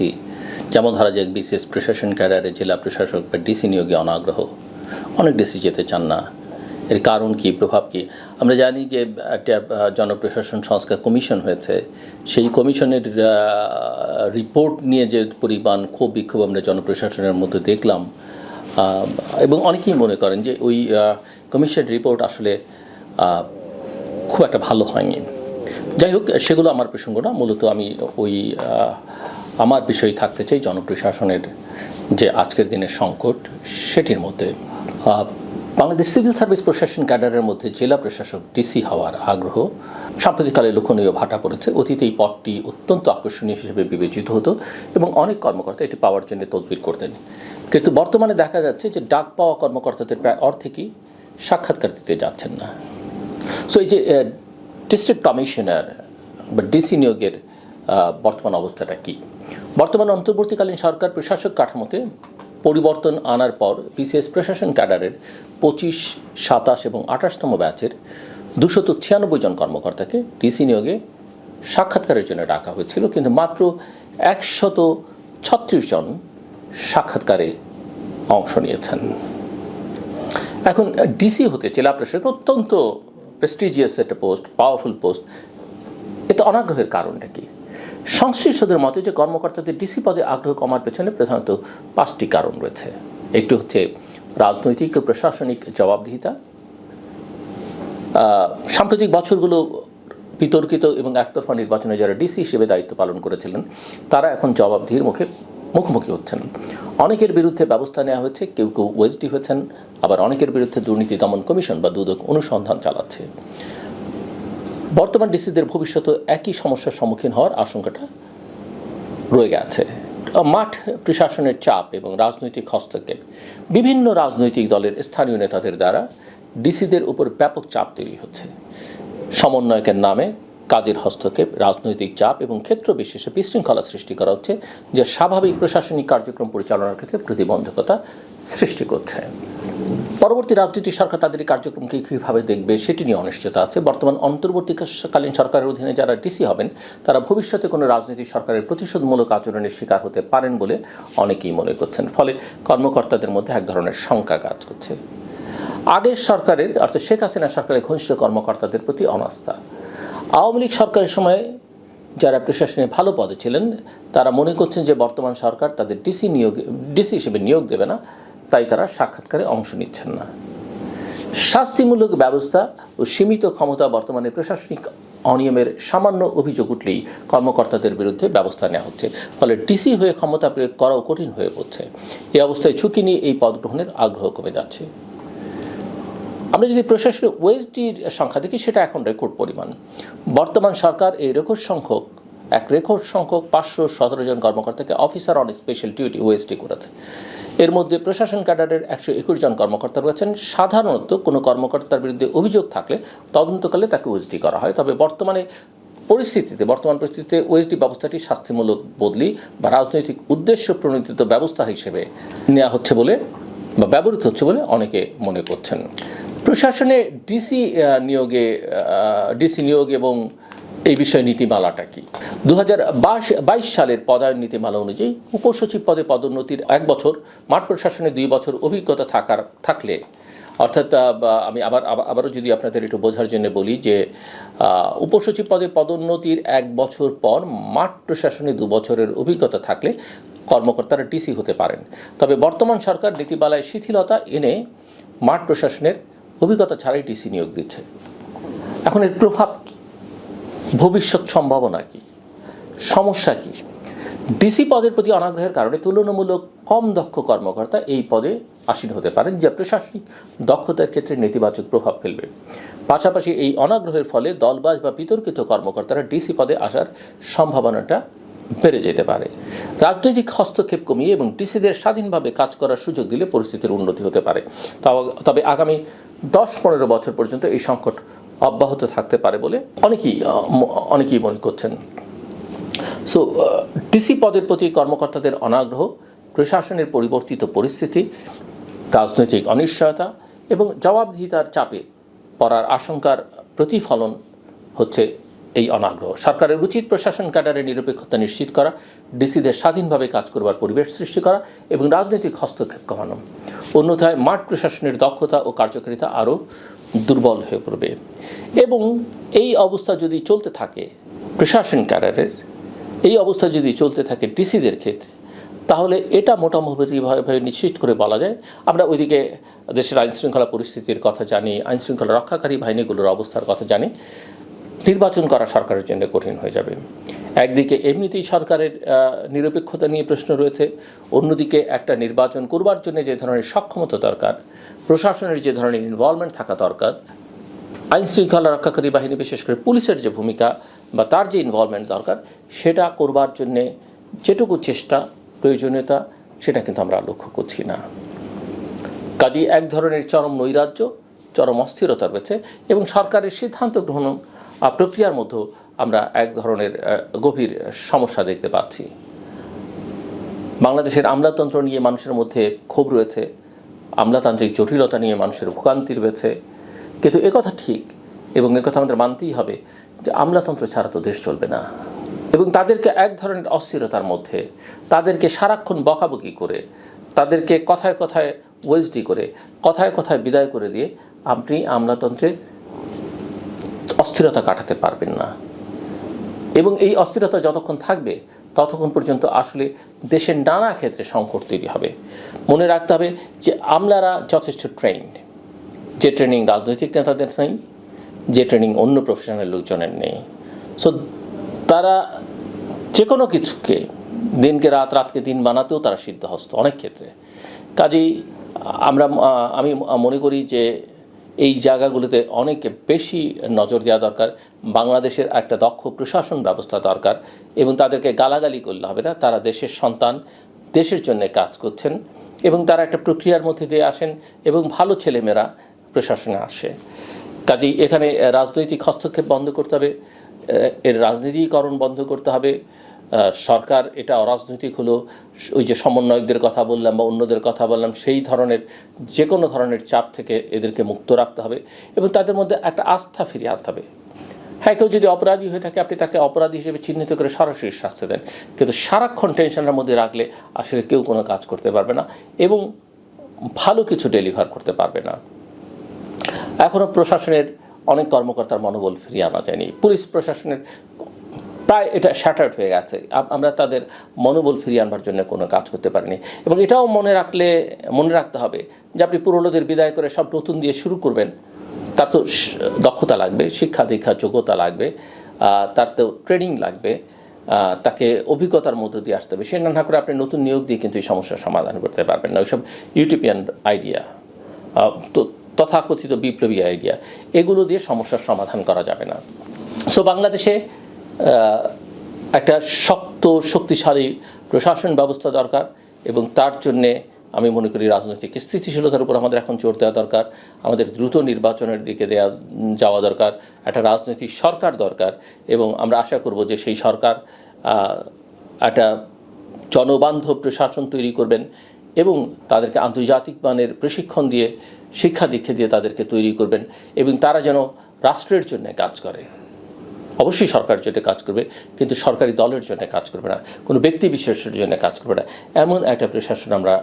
দেখছি যেমন ধরা যাক বিসিএস প্রশাসন ক্যাডারে জেলা প্রশাসক বা ডিসি নিয়োগে অনাগ্রহ। অনেক ডিসি যেতে চান না। এর কারণ কি, প্রভাব কি? আমরা জানি যে একটা জনপ্রশাসন সংস্কার কমিশন হয়েছে। সেই কমিশনের রিপোর্ট নিয়ে যে পরিমাণ ক্ষোভ, বিক্ষোভ আমরা জনপ্রশাসনের মধ্যে দেখলাম এবং অনেকেই মনে করেন যে ওই কমিশন রিপোর্ট আসলে খুব একটা ভালো হয়নি। যাই হোক, সেগুলো আমার প্রসঙ্গ না। মূলত আমি ওই আমার বিষয় থাকতে চাই জনপ্রশাসনের যে আজকের দিনের সংকট, সেটির মধ্যে বাংলাদেশ সিভিল সার্ভিস প্রশাসন ক্যাডারের মধ্যে জেলা প্রশাসক ডিসি হওয়ার আগ্রহ। সাম্প্রতিককালে লক্ষণীয় ভাটা পড়েছে। অতীতে এই পদটি অত্যন্ত আকর্ষণীয় হিসেবে বিবেচিত হতো এবং অনেক কর্মকর্তা এটি পাওয়ার জন্য তদবির করতেন। কিন্তু বর্তমানে দেখা যাচ্ছে যে ডাক পাওয়া কর্মকর্তাদের প্রায় অর্ধেকই সাক্ষাৎকার দিতে যাচ্ছেন না। সো এই যে ডিস্ট্রিক্ট কমিশনার বা ডিসি নিয়োগের বর্তমান অবস্থাটা কি? বর্তমান অন্তর্বর্তীকালীন সরকার প্রশাসক কাঠামোতে পরিবর্তন আনার পর বিসিএস প্রশাসন ক্যাডারের পঁচিশ, সাতাশ এবং আঠাশতম ব্যাচের দুশত ছিয়ানব্বই জন কর্মকর্তাকে ডিসি নিয়োগে সাক্ষাৎকারের জন্য ডাকা হয়েছিল, কিন্তু মাত্র একশত ছত্রিশ জন সাক্ষাৎকারে অংশ নিয়েছেন। এখন ডিসি হতে জেলা প্রশাসক অত্যন্ত প্রেস্টিজিয়াস একটা পোস্ট পাওয়ারফুল পোস্ট এটা অনাগ্রহের কারণটা কি? সংশ্লিষ্টদের মতে যে কর্মকর্তাদের ডিসি পদে আগ্রহ কমার পেছনে প্রধানত পাঁচটি কারণ রয়েছে। একটি হচ্ছে রাজনৈতিক ও প্রশাসনিক জবাবদিহিতা। সাম্প্রতিক বছরগুলো বিতর্কিত এবং একতরফা নির্বাচনে যারা ডিসি হিসেবে দায়িত্ব পালন করেছিলেন, তারা এখন জবাবদিহির মুখে মুখোমুখি হচ্ছেন। অনেকের বিরুদ্ধে ব্যবস্থা নেওয়া হয়েছে, কেউ কেউ ওয়েসডি হয়েছেন, আবার অনেকের বিরুদ্ধে দুর্নীতি দমন কমিশন বা দুদক অনুসন্ধান চালাচ্ছে। বর্তমান ডিসিদের ভবিষ্যতে একই সমস্যার সম্মুখীন হওয়ার আশঙ্কাটা রয়ে গেছে। মাঠ প্রশাসনের চাপ এবং রাজনৈতিক হস্তক্ষেপ, বিভিন্ন রাজনৈতিক দলের স্থানীয় নেতাদের দ্বারা ডিসিদের উপর ব্যাপক চাপ তৈরি হচ্ছে। সমন্বয়কের নামে কাজের হস্তক্ষেপ, রাজনৈতিক চাপ এবং ক্ষেত্র বিশেষে বিশৃঙ্খলা সৃষ্টি করা হচ্ছে, যা স্বাভাবিক প্রশাসনিক কার্যক্রম পরিচালনার ক্ষেত্রে প্রতিবন্ধকতা সৃষ্টি করছে। পরবর্তী রাজনৈতিক সরকার তাদের কার্যক্রমকে কীভাবে দেখবে সেটি নিয়ে অনিশ্চয়তা আছে। বর্তমান অন্তর্বর্তীকালীন সরকারের অধীনে যারা ডিসি হবেন, তারা ভবিষ্যতে কোনো রাজনৈতিক সরকারের প্রতিশোধমূলক আচরণের শিকার হতে পারেন বলে অনেকেই মনে করছেন। ফলে কর্মকর্তাদের মধ্যে এক ধরনের শঙ্কা কাজ করছে। আগের সরকারের, অর্থাৎ শেখ হাসিনা সরকারের ঘনিষ্ঠ কর্মকর্তাদের প্রতি অনাস্থা। আওয়ামী লীগ সরকারের সময় যারা প্রশাসনে ভালো পদে ছিলেন, তারা মনে করছেন যে বর্তমান সরকার তাদের ডিসি নিয়োগ ডিসি হিসেবে নিয়োগ দেবে না। তাই তারা সাক্ষাৎকারে অংশ নিচ্ছেন না। শাস্তিমূলক ব্যবস্থা ও সীমিত ক্ষমতা বর্তমানে প্রশাসনিক অনিয়মের সামান্য অভিযোগ উঠলেই কর্মকর্তাদের বিরুদ্ধে ব্যবস্থা নেওয়া হচ্ছে। ফলে ডিসি হয়ে ক্ষমতা প্রয়োগ করাও কঠিন হয়ে পড়ছে। এই অবস্থায় ঝুঁকি নিয়ে এই পদ গ্রহণের আগ্রহ কমে যাচ্ছে। আমরা যদি প্রশাসনিক ওয়েসডির সংখ্যা দেখি, সেটা এখন রেকর্ড পরিমাণ। বর্তমান সরকার এই রেকর্ড সংখ্যক, এক রেকর্ড সংখ্যক পাঁচশো সতেরো জন কর্মকর্তাকে officer on special duty OSD করেছে। এর মধ্যে প্রশাসন ক্যাডারের একশো একুশ জন কর্মকর্তা রয়েছেন। সাধারণত কোনো কর্মকর্তার বিরুদ্ধে অভিযোগ থাকলে তদন্তকালে তাকে ওয়েসডি করা হয়। তবে বর্তমানে পরিস্থিতিতে, বর্তমান পরিস্থিতিতে ওয়েসডি ব্যবস্থাটি শাস্তিমূলক বদলি বা রাজনৈতিক উদ্দেশ্য প্রণোদিত ব্যবস্থা হিসেবে নেওয়া হচ্ছে বলে বা ব্যবহৃত হচ্ছে বলে অনেকে মনে করছেন। প্রশাসনে ডিসি নিয়োগে ডিসি নিয়োগ এবং এই বিষয়ে নীতিমালাটা কি? দু বাইশ সালের পদায়ন নীতিমালা অনুযায়ী উপসচিব পদে পদোন্নতির এক বছর, মাঠ প্রশাসনে দুই বছর অভিজ্ঞতা থাকার, থাকলে, অর্থাৎ আমি আবার, আবার- আবারও যদি আপনাদের একটু বোঝার জন্য বলি যে উপসচিব পদে পদোন্নতির এক বছর পর মাঠ প্রশাসনে দু বছরের অভিজ্ঞতা থাকলে কর্মকর্তারা ডিসি হতে পারেন। তবে বর্তমান সরকার নীতিমালায় শিথিলতা এনে মাঠ প্রশাসনের অভিজ্ঞতা ছাড়াই ডিসি নিয়োগ দিচ্ছে। এখন এর প্রভাব? ভবিষ্যৎ সম্ভাবনা কি? সমস্যা কি? ডিসি পদের প্রতি অনাগ্রহের কারণে তুলনামূলক কম দক্ষ কর্মকর্তা এই পদে আসীন হতে পারেন, যা প্রশাসনিক দক্ষতার ক্ষেত্রে নেতিবাচক প্রভাব ফেলবে। পাশাপাশি এই অনাগ্রহের ফলে দলবাজ বা বিতর্কিত কর্মকর্তারা ডিসি পদে আসার সম্ভাবনাটা বেড়ে যেতে পারে। রাজনৈতিক হস্তক্ষেপ কমিয়ে এবং ডিসিদের স্বাধীনভাবে কাজ করার সুযোগ দিলে পরিস্থিতির উন্নতি হতে পারে। তবে আগামী দশ পনেরো বছর পর্যন্ত এই সংকট অব্যাহত থাকতে পারে বলে অনেকেই অনেকেই মনে করছেন। সো ডিসি পদের প্রতি কর্মকর্তাদের অনাগ্রহ, প্রশাসনের পরিবর্তিত পরিস্থিতি, রাজনৈতিক অনিশ্চয়তা এবং জবাবদিহিতার চাপে পড়ার আশঙ্কার প্রতিফলন হচ্ছে এই অনাগ্রহ। সরকারের উচিত প্রশাসন ক্যাডারের নিরপেক্ষতা নিশ্চিত করা, ডিসিদের স্বাধীনভাবে কাজ করবার পরিবেশ সৃষ্টি করা এবং রাজনৈতিক হস্তক্ষেপ কমানো। অন্যথায় মাঠ প্রশাসনের দক্ষতা ও কার্যকারিতা আরও দুর্বল হয়ে পড়বে। এবং এই অবস্থা যদি চলতে থাকে প্রশাসন ক্যাডারের, এই অবস্থা যদি চলতে থাকে ডিসিদের ক্ষেত্রে, তাহলে এটা মোটামুটিভাবে নিশ্চিত করে বলা যায়, আমরা ওইদিকে দেশের আইনশৃঙ্খলা পরিস্থিতির কথা জানি, আইনশৃঙ্খলা রক্ষাকারী বাহিনীগুলোর অবস্থার কথা জানি নির্বাচন করা সরকারের জন্য কঠিন হয়ে যাবে। একদিকে এমনিতেই সরকারের নিরপেক্ষতা নিয়ে প্রশ্ন রয়েছে, অন্যদিকে একটা নির্বাচন করবার জন্য যে ধরনের সক্ষমতা দরকার, প্রশাসনের যে ধরনের ইনভলভমেন্ট থাকা দরকার, আইন শৃঙ্খলা রক্ষাকারী বাহিনী, বিশেষ করে পুলিশের যে ভূমিকা বা তার যে ইনভলভমেন্ট দরকার, সেটা করবার জন্যে যেটুকু চেষ্টা, প্রয়োজনীয়তা, সেটা কিন্তু আমরা লক্ষ্য করছি না। কাজেই এক ধরনের চরম নৈরাজ্য, চরম অস্থিরতা রয়েছে এবং সরকারের সিদ্ধান্ত গ্রহণ প্রক্রিয়ার মধ্যে আমরা এক ধরনের গভীর সমস্যা দেখতে পাচ্ছি। বাংলাদেশের আমলাতন্ত্র নিয়ে মানুষের মধ্যে ক্ষোভ রয়েছে, আমলাতান্ত্রিক জটিলতা নিয়ে মানুষের ভোগান্তি রয়েছে। কিন্তু একথা ঠিক, এবং একথা আমাদের মানতেই হবে যে আমলাতন্ত্র ছাড়া তো দেশ চলবে না। এবং তাদেরকে এক ধরনের অস্থিরতার মধ্যে, তাদেরকে সারাক্ষণ বকাবকি করে, তাদেরকে কথায় কথায় ওয়েজডি করে, কথায় কথায় বিদায় করে দিয়ে আপনি আমলাতন্ত্রের অস্থিরতা কাটাতে পারবেন না। এবং এই অস্থিরতা যতক্ষণ থাকবে, ততক্ষণ পর্যন্ত আসলে দেশের নানা ক্ষেত্রে সংকট তৈরি হবে। মনে রাখতে হবে যে আমলারা যথেষ্ট ট্রেন্ড যে ট্রেনিং রাজনৈতিক নেতাদের নেই, যে ট্রেনিং অন্য প্রফেশনাল লোকজনের নেই। সো তারা যে কোনো কিছুকে দিনকে রাত, রাতকে দিন বানাতেও তারা সিদ্ধহস্ত অনেক ক্ষেত্রে। কাজেই আমরা আমি মনে করি যে এই জায়গাগুলোতে অনেক বেশি নজর দেওয়া দরকার। বাংলাদেশের একটা দক্ষ প্রশাসন ব্যবস্থা দরকার এবং তাদেরকে গালাগালি করলে হবে না। তারা দেশের সন্তান, দেশের জন্য কাজ করছেন এবং তারা একটা প্রক্রিয়ার মধ্যে দিয়ে আসেন এবং ভালো ছেলেমেয়েরা প্রশাসনে আসে। কাজেই এখানে রাজনৈতিক হস্তক্ষেপ বন্ধ করতে হবে এর রাজনীতিকরণ বন্ধ করতে হবে সরকার, এটা অরাজনৈতিক হলো, ওই যে সমন্বয়কদের কথা বললাম বা অন্যদের কথা বললাম, সেই ধরনের, যে কোনো ধরনের চাপ থেকে এদেরকে মুক্ত রাখতে হবে এবং তাদের মধ্যে একটা আস্থা ফিরিয়ে আনতে হবে। হ্যাঁ কেউ যদি অপরাধী হয়ে থাকে, আপনি তাকে অপরাধী হিসেবে চিহ্নিত করে সরাসরি শাস্তি দেন। কিন্তু সারাক্ষণ টেনশনের মধ্যে রাখলে আসলে কেউ কোনো কাজ করতে পারবে না এবং ভালো কিছু ডেলিভার করতে পারবে না। এখনও প্রশাসনের অনেক কর্মকর্তার মনোবল ফিরিয়ে আনা যায়নি। পুলিশ প্রশাসনের প্রায় এটা শ্যাটার্ড হয়ে গেছে। আমরা তাদের মনোবল ফিরিয়ে আনবার জন্য কোনো কাজ করতে পারিনি। এবং এটাও মনে রাখলে, মনে রাখতে হবে যে আপনি পুরনোদের বিদায় করে সব নতুন দিয়ে শুরু করবেন, তার তো দক্ষতা লাগবে, শিক্ষা দীক্ষা যোগ্যতা লাগবে তার তো ট্রেনিং লাগবে তাকে অভিজ্ঞতার মধ্য দিয়ে আসতে হবে। সে না করে আপনি নতুন নিয়োগ দিয়ে কিন্তু এই সমস্যার সমাধান করতে পারবেন না। ওইসব ইউটিপিয়ান আইডিয়া তো তথাকথিত বিপ্লবী আইডিয়া এগুলো দিয়ে সমস্যার সমাধান করা যাবে না। সো বাংলাদেশে একটা শক্ত, শক্তিশালী প্রশাসন ব্যবস্থা দরকার এবং তার জন্যে আমি মনে করি রাজনৈতিক স্থিতিশীলতার উপর আমাদের এখন জোর দেওয়া দরকার, আমাদের দ্রুত নির্বাচনের দিকে দেওয়া যাওয়া দরকার, একটা রাজনৈতিক সরকার দরকার এবং আমরা আশা করব যে সেই সরকার একটা জনবান্ধব প্রশাসন তৈরি করবেন এবং তাদেরকে আন্তর্জাতিক মানের প্রশিক্ষণ দিয়ে, শিক্ষা দীক্ষা দিয়ে তাদেরকে তৈরি করবেন এবং তারা যেন রাষ্ট্রের জন্য কাজ করে। অবশ্যই সরকার জন্য কাজ করবে, কিন্তু সরকারি দলের জন্য কাজ করবে না, কোনো ব্যক্তি বিশেষের জন্য কাজ করবে না। এমন একটা প্রশাসন আমরা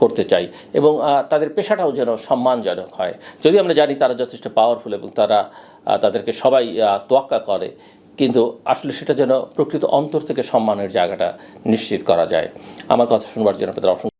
করতে চাই এবং তাদের পেশাটাও যেন সম্মানজনক হয়। যদি আমরা জানি তারা যথেষ্ট পাওয়ারফুল এবং তারা তাদেরকে সবাই তোয়াক্কা করে, কিন্তু আসলে সেটা যেন প্রকৃত অন্তর থেকে সম্মানের জায়গাটা নিশ্চিত করা যায়। আমার কথা শুনবার জন্য আপনাদের অসংখ্য